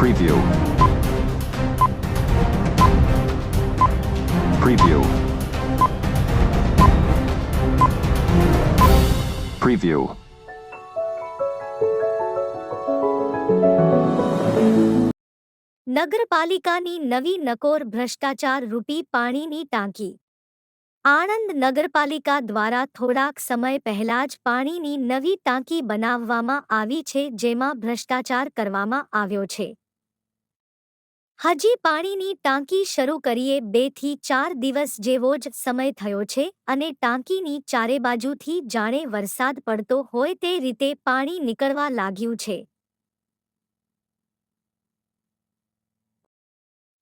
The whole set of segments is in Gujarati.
Preview. Preview. Preview. નગરપાલિકાની નવી નકોર ભ્રષ્ટાચાર રૂપી પાણીની ટાંકી આણંદ નગરપાલિકા દ્વારા થોડાક સમય પહેલા જ પાણીની નવી ટાંકી બનાવવામાં આવી છે, જેમાં ભ્રષ્ટાચાર કરવામાં આવ્યો છે હજી પાણીની ટાંકી શરૂ કરીએ, બેથી ચાર દિવસ જેવો જ સમય થયો છે અને ટાંકીની ચારે બાજુથી જાણે વરસાદ પડતો હોય તે રીતે પાણી નીકળવા લાગ્યું છે.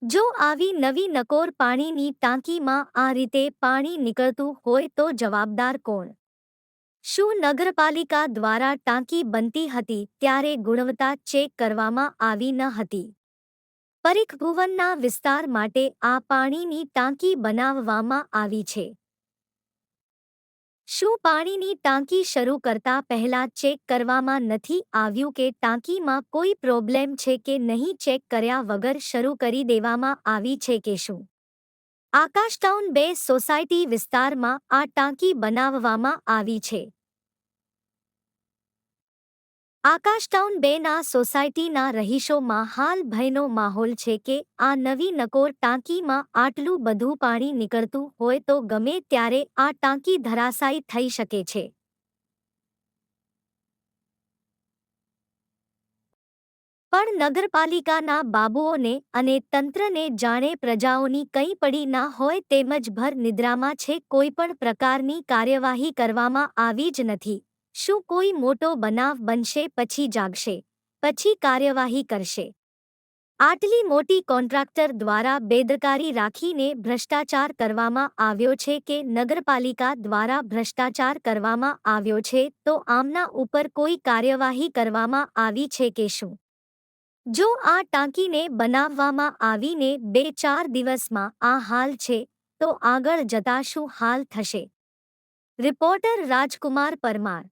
જો આવી નવી નકોર પાણીની ટાંકીમાં આ રીતે પાણી નીકળતું હોય તો જવાબદાર કોણ? શું નગરપાલિકા દ્વારા ટાંકી બનતી હતી ત્યારે ગુણવત્તા ચેક કરવામાં આવી ન હતી? પરીખ ભુવનના વિસ્તાર માટે આ પાણીની ટાંકી બનાવવામાં આવી છે. શું પાણીની ટાંકી શરૂ કરતા પહેલા ચેક કરવામાં નથી આવ્યું કે ટાંકીમાં કોઈ પ્રોબ્લેમ છે કે નહીં ચેક કર્યા વગર શરૂ કરી દેવામાં આવી છે કે શું? આકાશટાઉન બે સોસાયટી વિસ્તારમાં આ ટાંકી બનાવવામાં આવી છે. આકાશટાઉન બેના સોસાયટીના રહીશોમાં હાલ ભયનો માહોલ છે કે આ નવી નકોર ટાંકીમાં આટલું બધું પાણી નીકળતું હોય તો ગમે ત્યારે આ ટાંકી ધરાશાયી થઈ શકે છે. પણ નગરપાલિકાના બાબુઓને અને તંત્રને જાણે પ્રજાઓની કંઈ પડી ના હોય તેમજ ભર નિદ્રામાં છે કોઈ પણ પ્રકારની કાર્યવાહી કરવામાં આવી જ નથી. શું કોઈ મોટો બનાવ બનશે પછી જાગશે, પછી કાર્યવાહી કરશે? આટલી મોટી કોન્ટ્રાક્ટર દ્વારા બેદરકારી રાખીને ભ્રષ્ટાચાર કરવામાં આવ્યો છે કે નગરપાલિકા દ્વારા ભ્રષ્ટાચાર કરવામાં આવ્યો છે, તો આમના ઉપર કોઈ કાર્યવાહી કરવામાં આવી છે કે શું? જો આ ટાંકીને બનાવવામાં આવીને બે ચાર દિવસમાં આ હાલ છે, તો આગળ જતા શું હાલ થશે? રિપોર્ટર રાજકુમાર પરમાર